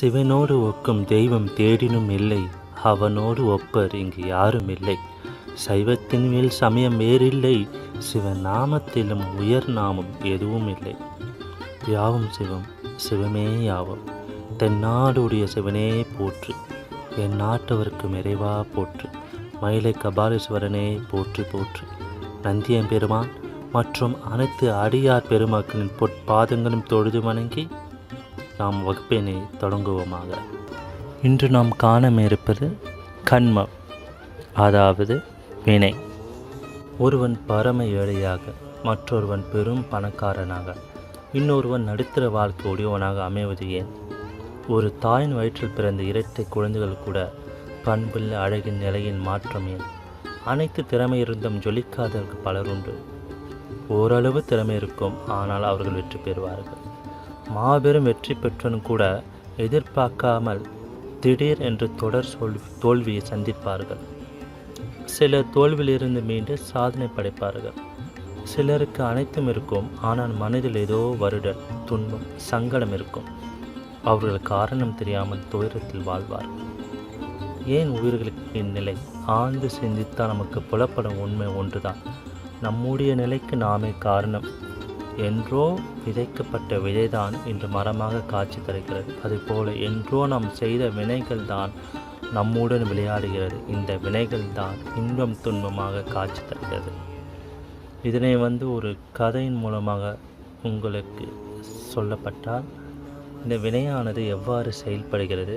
சிவனோடு ஒக்கும் தெய்வம் தேடினும் இல்லை. அவனோடு ஒப்பர் இங்கு யாரும் இல்லை. சைவத்தின் மேல் சமயம் வேறில்லை. சிவநாமத்திலும் உயர் நாமம் எதுவும் இல்லை. யாவும் சிவம் சிவமே யாவும். தென்னாடுடைய சிவனே போற்று. என் நாட்டவருக்கு நிறைவா போற்று. மயிலை கபாலீஸ்வரனே போற்று போற்று. நந்தியம் பெருமான் மற்றும் அனைத்து அடியார் பெருமக்களின் பொற்பாதங்களும் தொழுது வணங்கி நாம் வகுப்பினை தொடங்குவோமாக. இன்று நாம் காணமிருப்பது கண்மம் அதாவது வினை. ஒருவன் பரம ஏழையாக மற்றொருவன் பெரும் பணக்காரனாக இன்னொருவன் நடுத்தர வாழ்க்கை உடையவனாக அமைவது ஏன்? ஒரு தாயின் வயிற்றில் பிறந்த இரட்டை குழந்தைகள் கூட பண்பில் அழகின் நிலையின் மாற்றம் ஏன்? அனைத்து திறமை இருந்தும் ஜொலிக்காதவர்கள் பலர் ஓரளவு திறமை இருக்கும் ஆனால் அவர்கள் வெற்றி பெறுவார்கள். மாபெரும் வெற்றி பெற்றனும் கூட எதிர்பார்க்காமல் திடீர் என்று தொடர் சொல் தோல்வியை சந்திப்பார்கள். சிலர் தோல்வியிலிருந்து மீண்டு சாதனை படைப்பார்கள். சிலருக்கு அனைத்தும் இருக்கும் ஆனால் மனதில் ஏதோ வருடல் துன்பம் சங்கடம் இருக்கும். அவர்கள் காரணம் தெரியாமல் துயரத்தில் வாழ்வார்கள். ஏன் உயிர்களுக்கு இந்நிலை ஆழ்ந்து சிந்தித்தால் நமக்கு புலப்படும் உண்மை ஒன்றுதான். நம்முடைய நிலைக்கு நாமே காரணம். என்றோ விதைக்கப்பட்ட விதைதான் இன்று மரமாக காட்சி தருகிறது. அதுபோல என்றோ நாம் செய்த வினைகள் தான் நம்முடன் விளையாடுகிறது. இந்த வினைகள் தான் இன்பம் துன்பமாக காட்சி தருகிறது. இதனை வந்து ஒரு கதையின் மூலமாக உங்களுக்கு சொல்லப்பட்டால் இந்த வினையானது எவ்வாறு செயல்படுகிறது?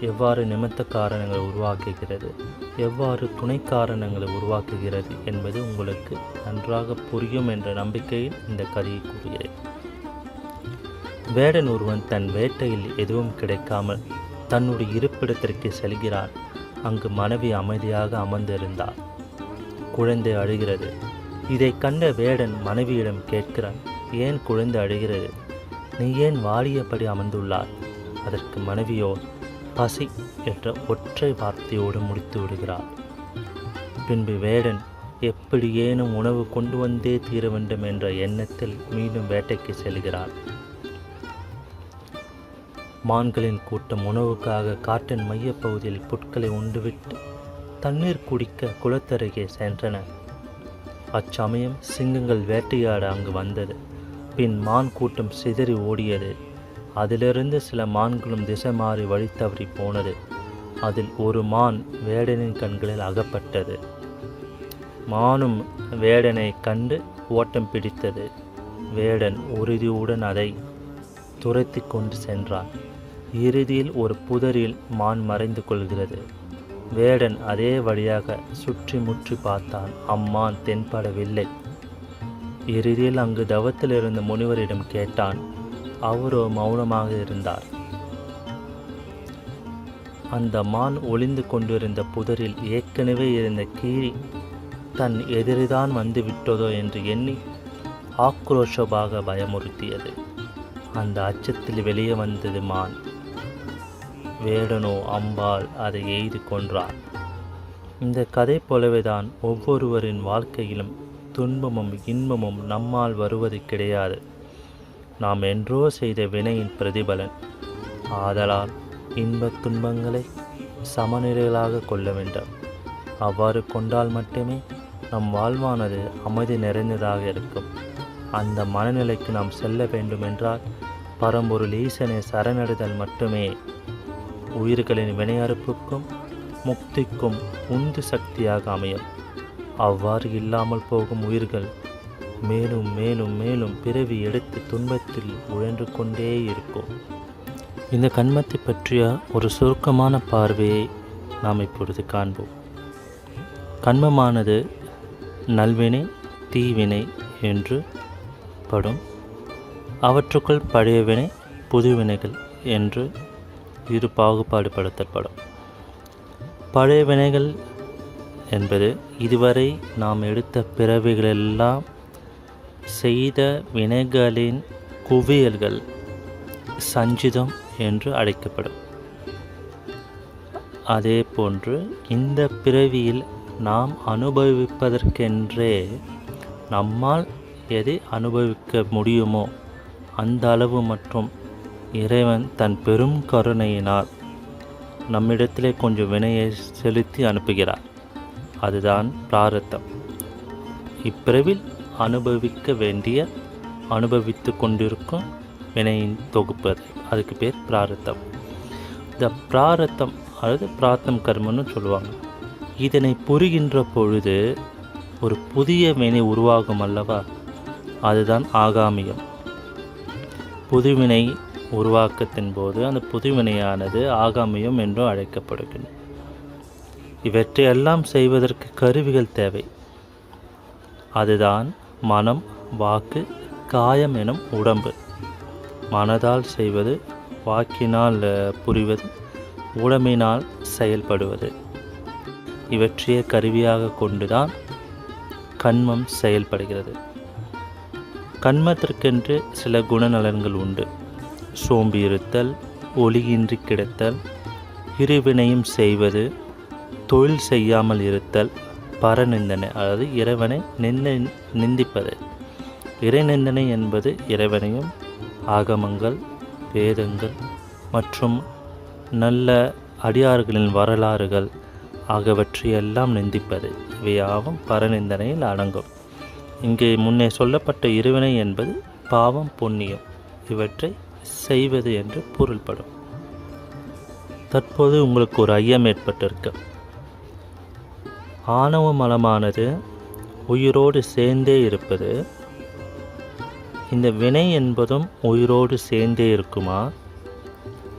எவ்வாறு நிமித்த காரணங்களை உருவாக்குகிறது எவ்வாறு துணை காரணங்களை உருவாக்குகிறது என்பது உங்களுக்கு நன்றாக புரியும் என்ற நம்பிக்கையில் இந்த கதையை கூறுகிறேன். வேடன் ஒருவன் தன் வேட்டையில் எதுவும் கிடைக்காமல் தன்னுடைய இருப்பிடத்திற்கு செல்கிறான். அங்கு மனைவி அமைதியாக அமர்ந்திருந்தார் குழந்தை அழுகிறது. இதை கண்ட வேடன் மனைவியிடம் கேட்கிறான் ஏன் குழந்தை அழுகிறது? நீ ஏன் வாடியபடி அமர்ந்துள்ளார் அதற்கு மனைவியோ பசி என்ற ஒற்றை வார்த்தையோடு முடித்து விடுகிறார். பின்பு வேடன் எப்படியேனும் உணவு கொண்டு வந்தே தீர வேண்டும் என்ற எண்ணத்தில் மீண்டும் வேட்டைக்கு செல்கிறார். மான்களின் கூட்டம் உணவுக்காக காட்டின் மையப்பகுதியில் புட்களை உண்டுவிட்டு தண்ணீர் குடிக்க குளத்தருகே சென்றன. அச்சமயம் சிங்கங்கள் வேட்டையாட அங்கு வந்தது. பின் மான் கூட்டம் சிதறி ஓடியது. அதிலிருந்து சில மான்களும் திசை மாறி வழி தவறி போனது. அதில் ஒரு மான் வேடனின் கண்களில் அகப்பட்டது. மானும் வேடனை கண்டு ஓட்டம் பிடித்தது. வேடன் உறுதியுடன் அதை துரத்தி கொண்டு சென்றான். இறுதியில் ஒரு புதரில் மான் மறைந்து கொள்கிறது. வேடன் அதே வழியாக சுற்றி முற்றி பார்த்தான். அம்மான் தென்படவில்லை. இறுதியில் அங்கு தவத்தில் இருந்த முனிவரிடம் கேட்டான் அவரோ மௌனமாக இருந்தார். அந்த மான் ஒளிந்து கொண்டிருந்த புதரில் ஏற்கனவே இருந்த கீரி தன் எதிரிதான் வந்து விட்டதோ என்று எண்ணி ஆக்ரோஷமாக பயமுறுத்தியது. அந்த அச்சத்தில் வெளியே வந்தது மான். வேடனோ அம்பால் அதை எய்து கொன்றான் இந்த கதை போலவேதான் ஒவ்வொருவரின் வாழ்க்கையிலும் துன்பமும் இன்பமும் நம்மால் வருவது கிடையாது. நாம் என்றோ செய்த வினையின் பிரதிபலன். ஆதலால் இன்பத் துன்பங்களை சமநிலைகளாக கொள்ள வேண்டும். அவ்வாறு கொண்டால் மட்டுமே நம் வாழ்வானது அமைதி நிறைந்ததாக இருக்கும். அந்த மனநிலைக்கு நாம் செல்ல வேண்டுமென்றால் பரம்பொருள் ஈசனை சரணடைதல் மட்டுமே. உயிர்களின் வினையறுப்புக்கும் முக்திக்கும் உந்து சக்தியாக அமையும். அவ்வாறு இல்லாமல் போகும் உயிர்கள் மேலும் மேலும் மேலும் பிறவி எடுத்து துன்பத்தில் உழன்று கொண்டே இருக்கும். இந்த கண்மத்தை பற்றிய ஒரு சுருக்கமான பார்வையை நாம் இப்பொழுது காண்போம். கண்மமானது நல்வினை தீவினை என்று படும். அவற்றுக்குள் பழைய வினை புதுவினைகள் என்று இரு பாகுபாடுபடுத்தப்படும். பழைய வினைகள் என்பது இதுவரை நாம் எடுத்த பிறவிகளெல்லாம் செய்த வினைகளின் குவியல்கள் சஞ்சிதம் என்று அழைக்கப்படும். அதே போன்று இந்த பிறவியில் நாம் அனுபவிப்பதற்கென்றே நம்மால் எதை அனுபவிக்க முடியுமோ அந்த அளவு மற்றும் இறைவன் தன் பெரும் கருணையினால் நம்மிடத்திலே கொஞ்சம் வினையை செலுத்தி அனுப்புகிறார். அதுதான் பிராரத்தம். இப்பிறவில் அனுபவிக்க வேண்டிய அனுபவித்து கொண்டிருக்கும் வினையின் தொகுப்பு அது. அதுக்கு பேர் பிராரத்தம். இந்த பிராரத்தம் அதாவது பிரார்த்தம் கர்மன்னு சொல்லுவாங்க. இதனை புரிகின்ற பொழுது ஒரு புதிய வினை உருவாகும் அல்லவா? அதுதான் ஆகாமியம். புதுவினை உருவாக்கத்தின் போது அந்த புதுவினையானது ஆகாமியம் என்றும் அழைக்கப்படுகிறது இவற்றையெல்லாம் செய்வதற்கு கருவிகள் தேவை. அதுதான் மனம் வாக்கு காயம் எனும் உடம்பு. மனதால் செய்வது வாக்கினால் புரிவது உடம்பினால் செயல்படுவது. இவற்றைய கருவியாக கொண்டுதான் கண்மம் செயல்படுகிறது. கண்மத்திற்கென்று சில குணநலன்கள் உண்டு. சோம்பியிருத்தல் ஒளியின்றி கிடத்தல் இருவினையும் செய்வது தொழில் செய்யாமல் இருத்தல் பரநிந்தனை அதாவது இறைவனை நிந்த நிந்திப்பது. இறைநிந்தனை என்பது இறைவனையும் ஆகமங்கள் வேதங்கள் மற்றும் நல்ல அடியார்களின் வரலாறுகள் ஆகியவற்றையெல்லாம் நிந்திப்பது. இவையாவும் பரநிந்தனையில் அடங்கும். இங்கே முன்னே சொல்லப்பட்ட இருவினை என்பது பாவம் புண்ணியம். இவற்றை செய்வது என்று பொருள்படும். தற்போது உங்களுக்கு ஒரு ஐயம் ஏற்பட்டிருக்கு ஆணவ மலமானது உயிரோடு சேர்ந்தே இருப்பது. இந்த வினை என்பதும் உயிரோடு சேர்ந்தே இருக்குமா?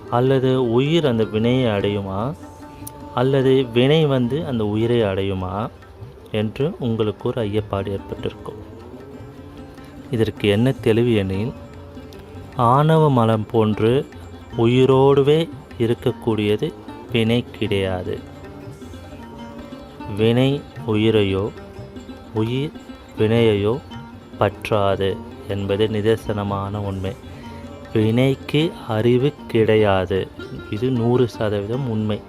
அல்லது உயிர் அந்த வினையை அடையுமா? அல்லது வினை வந்து அந்த உயிரை அடையுமா? என்று உங்களுக்கு ஒரு ஐயப்பாடு ஏற்பட்டிருக்கும். இதற்கு என்ன தெளிவு எனில் ஆணவ மலம் போன்று உயிரோடுவே இருக்கக்கூடியது வினை கிடையாது. வினை உயிரையோ உயிர் வினையையோ பற்றாது என்பது நிதர்சனமான உண்மை. வினைக்கு அறிவு கிடையாது. இது நூறு சதவீதம் உண்மை.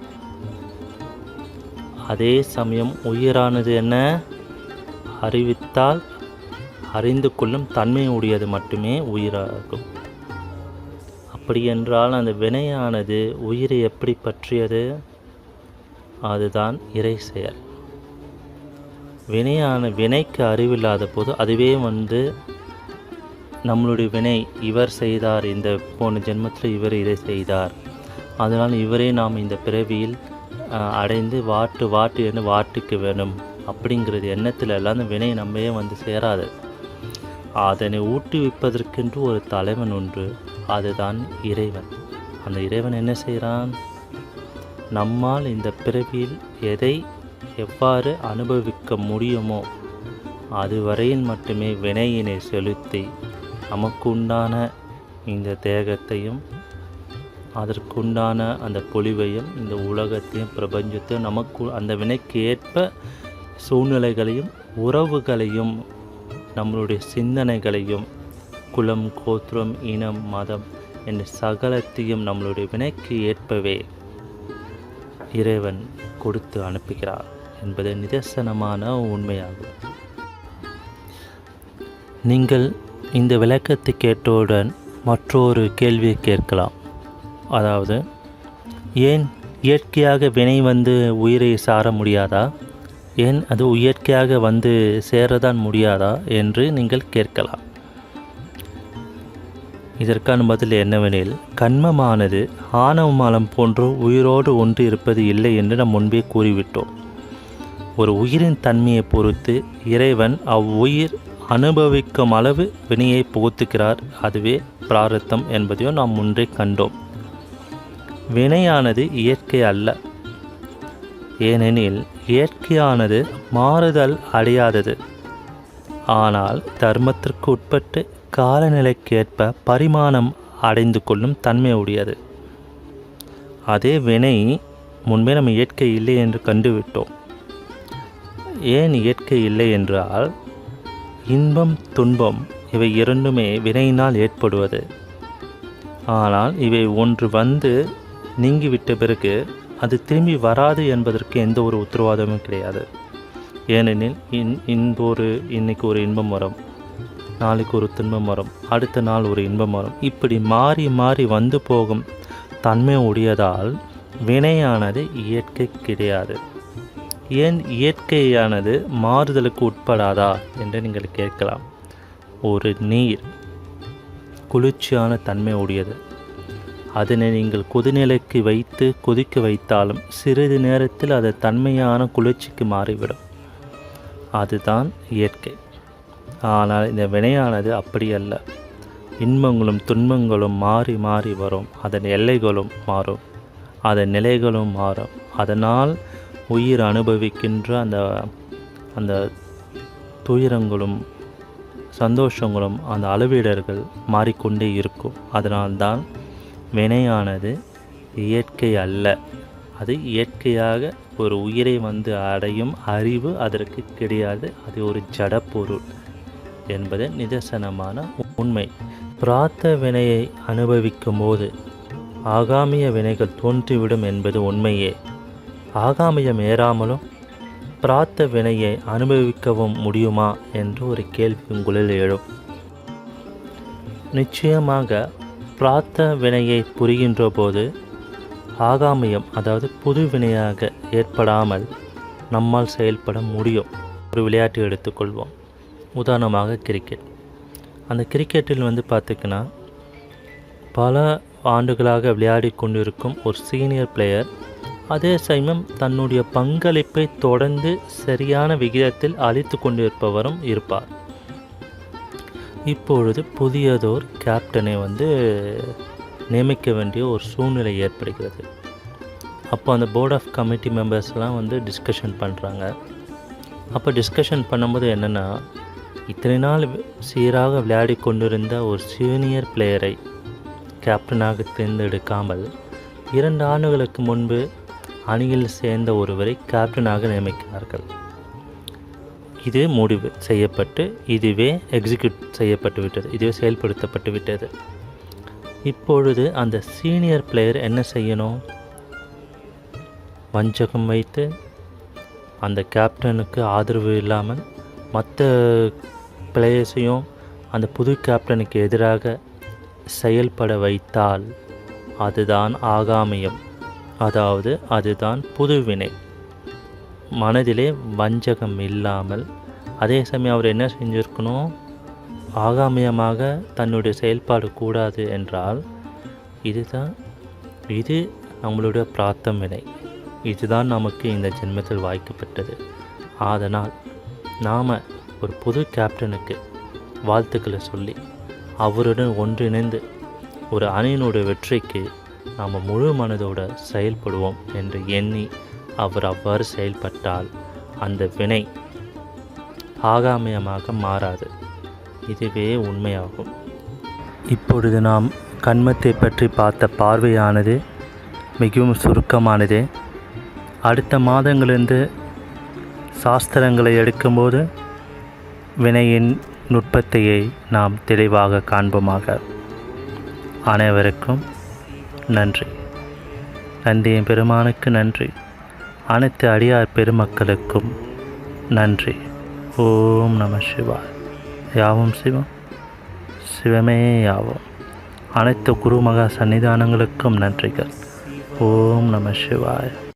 அதே சமயம் உயிரானது என்ன? அறிவித்தால் அறிந்து கொள்ளும் தன்மை உடையது மட்டுமே உயிராகும். அப்படி என்றால் அந்த வினையானது உயிரை எப்படி பற்றியது? அதுதான் இறை செயல். வினையான வினைக்கு அறிவில்லாத போது அதுவே வந்து நம்மளுடைய வினை இவர் செய்தார் இந்த போன ஜென்மத்தில் இவர் இதை செய்தார். அதனால் இவரே நாம் இந்த பிறவியில் அடைந்து வாட்டு வாட்டு என்று வாட்டுக்கு வேணும் அப்படிங்கிறது எண்ணத்தில் எல்லாம் அந்த வினை நம்மையே வந்து சேராது. அதனை ஊட்டுவிப்பதற்கென்று ஒரு தலைவன் ஒன்று அதுதான் இறைவன். அந்த இறைவன் என்ன செய்கிறான்? நம்மால் இந்த பிறவியில் எதை எவ்வாறு அனுபவிக்க முடியுமோ அதுவரையில் மட்டுமே வினையினை செலுத்தி நமக்குண்டான இந்த தேகத்தையும் அதற்குண்டான அந்த பொலிவையும் இந்த உலகத்தையும் பிரபஞ்சத்தையும் நமக்கு அந்த வினைக்கு ஏற்ப சூழ்நிலைகளையும் உறவுகளையும் நம்மளுடைய சிந்தனைகளையும் குலம் கோத்திரம் இனம் மதம் என்ற சகலத்தையும் நம்மளுடைய வினைக்கு ஏற்பவே இறைவன் கொடுத்து அனுப்புகிறார். என்பது நிதர்சனமான உண்மையாகும். நீங்கள் இந்த விளக்கத்தை கேட்டவுடன் மற்றொரு கேள்வியை கேட்கலாம். அதாவது ஏன் இயற்கையாக வினை வந்து உயிரை சார முடியாதா? ஏன் அது இயற்கையாக வந்து சேரதான் முடியாதா? என்று நீங்கள் கேட்கலாம். இதற்கான பதில் என்னவெனில் கண்மமானது ஆணவ மலம் போன்று உயிரோடு ஒன்று இருப்பது இல்லை என்று நாம் முன்பே கூறிவிட்டோம். ஒரு உயிரின் தன்மையை பொறுத்து இறைவன் அவ்வுயிர் அனுபவிக்கும் அளவு வினையை புகுத்துகிறார். அதுவே பிராரத்தம் என்பதையும் நாம் முன்றே கண்டோம். வினையானது இயற்கை அல்ல. ஏனெனில் இயற்கையானது மாறுதல் அடையாதது. ஆனால் தர்மத்திற்கு உட்பட்டு காலநிலைக்கேற்ப பரிமாணம் அடைந்து கொள்ளும் தன்மை உடையது அதே வினை முன்பே நம்ம இயற்கை இல்லை என்று கண்டுவிட்டோம். ஏன் இயற்கை இல்லை என்றால் இன்பம் துன்பம் இவை இரண்டுமே வினையினால் ஏற்படுவது. ஆனால் இவை ஒன்று வந்து நீங்கிவிட்ட பிறகு அது திரும்பி வராது என்பதற்கு எந்த ஒரு உத்தரவாதமும் கிடையாது. ஏனெனில் இன் இந்த ஒரு இன்னைக்கு ஒரு இன்பம் வரும் நாளைக்கு ஒரு துன்பம் வரும் அடுத்த நாள் ஒரு இன்பம் வரும். இப்படி மாறி மாறி வந்து போகும் தன்மை உடையதால் வினையானது இயற்கை கிடையாது. ஏன் இயற்கையானது மாறுதலுக்கு உட்படாதா என்று நீங்கள் கேட்கலாம். ஒரு நீர் குளிர்ச்சியான தன்மை உடையது. அதனை நீங்கள் கொதிநிலைக்கு வைத்து கொதிக்க வைத்தாலும் சிறிது நேரத்தில் அது தன்மையான குளிர்ச்சிக்கு மாறிவிடும். அதுதான் இயற்கை. ஆனால் இந்த வினையானது அப்படி அல்ல. இன்பங்களும் துன்பங்களும் மாறி மாறி வரும். அதன் எல்லைகளும் மாறும். அதன் நிலைகளும் மாறும். அதனால் உயிர் அனுபவிக்கின்ற அந்த அந்த துயரங்களும் சந்தோஷங்களும் அந்த அளவீடர்கள் மாறிக்கொண்டே இருக்கும். அதனால்தான் வினையானது இயற்கை அல்ல. அது இயற்கையாக ஒரு உயிரை வந்து அடையும் அறிவு அதற்கு கிடையாது. அது ஒரு ஜடப்பொருள் என்பது நிதர்சனமான உண்மை. பிராத்த வினையை அனுபவிக்கும் போது ஆகாமிய வினைகள் தோன்றிவிடும் என்பது உண்மையே. ஆகாமயம் ஏறாமலும் பிரார்த்த வினையை அனுபவிக்கவும் முடியுமா என்று ஒரு கேள்வி உங்களில் எழும். நிச்சயமாக பிரார்த்த வினையை புரிகின்ற போது ஆகாமயம் அதாவது புது வினையாக ஏற்படாமல் நம்மால் செயல்பட முடியும். ஒரு விளையாட்டு எடுத்துக்கொள்வோம். உதாரணமாக கிரிக்கெட். அந்த கிரிக்கெட்டில் வந்து பார்த்திங்கன்னா பல ஆண்டுகளாக விளையாடி கொண்டிருக்கும் ஒரு சீனியர் பிளேயர் அதே சமயம் தன்னுடைய பங்களிப்பை தொடர்ந்து சரியான விகிதத்தில் அளித்து கொண்டிருப்பவரும் இருப்பார். இப்பொழுது புதியதோர் கேப்டனை வந்து நியமிக்க வேண்டிய ஒரு சூழ்நிலை ஏற்படுகிறது. அப்போ அந்த போர்ட் ஆஃப் கமிட்டி மெம்பர்ஸ்லாம் வந்து டிஸ்கஷன் பண்ணுறாங்க அப்போ டிஸ்கஷன் பண்ணும்போது என்னென்னா இத்தனை நாள் சீராக விளையாடி கொண்டிருந்த ஒரு சீனியர் பிளேயரை கேப்டனாக தேர்ந்தெடுக்காமல் இரண்டு ஆண்டுகளுக்கு முன்பு அணியில் சேர்ந்த ஒருவரை கேப்டனாக நியமிக்கிறார்கள். இது முடிவு செய்யப்பட்டு இதுவே எக்ஸிக்யூட் செய்யப்பட்டு விட்டது இதுவே செயல்படுத்தப்பட்டு விட்டது இப்பொழுது அந்த சீனியர் பிளேயர் என்ன செய்யணும்? வஞ்சகம் வைத்து அந்த கேப்டனுக்கு ஆதரவு இல்லாமல் மற்ற பிளேயர்ஸையும் அந்த புது கேப்டனுக்கு எதிராக செயல்பட வைத்தால் அதுதான் ஆகாமியம். அதாவது அதுதான் புதுவினை. மனதிலே வஞ்சகம் இல்லாமல் அதே சமயம் அவர் என்ன செஞ்சுருக்கணும்? ஆகாமியமாக தன்னுடைய செயல்பாடு கூடாது என்றால் இதுதான் இது நம்மளுடைய பிரார்த்தம் வினை இதுதான் நமக்கு இந்த ஜென்மத்தில் வாய்க்கப்பட்டது. அதனால் நாம் ஒரு புது கேப்டனுக்கு வாழ்த்துக்களை சொல்லி அவருடன் ஒன்றிணைந்து ஒரு அணியினுடைய வெற்றிக்கு நாம் முழு மனதோடு செயல்படுவோம் என்று எண்ணி அவர் அவ்வாறு செயல்பட்டால் அந்த வினை ஆகாமியமாக மாறாது. இதுவே உண்மையாகும். இப்பொழுது நாம் கண்மத்தை பற்றி பார்த்த பார்வையானது மிகவும் சுருக்கமானது. அடுத்த மாதங்களிலிருந்து சாஸ்திரங்களை எடுக்கும்போது வினையின் நுட்பத்தையை நாம் தெளிவாக காண்போமாக. அனைவருக்கும் நன்றி. நந்தியின் பெருமானுக்கு நன்றி. அனைத்து அடியார் பெருமக்களுக்கும் நன்றி. ஓம் நம சிவாய். யாவும் சிவம்? சிவமே யாவும். அனைத்து குருமகா சன்னிதானங்களுக்கும் நன்றிகள். ஓம் நம சிவாய்.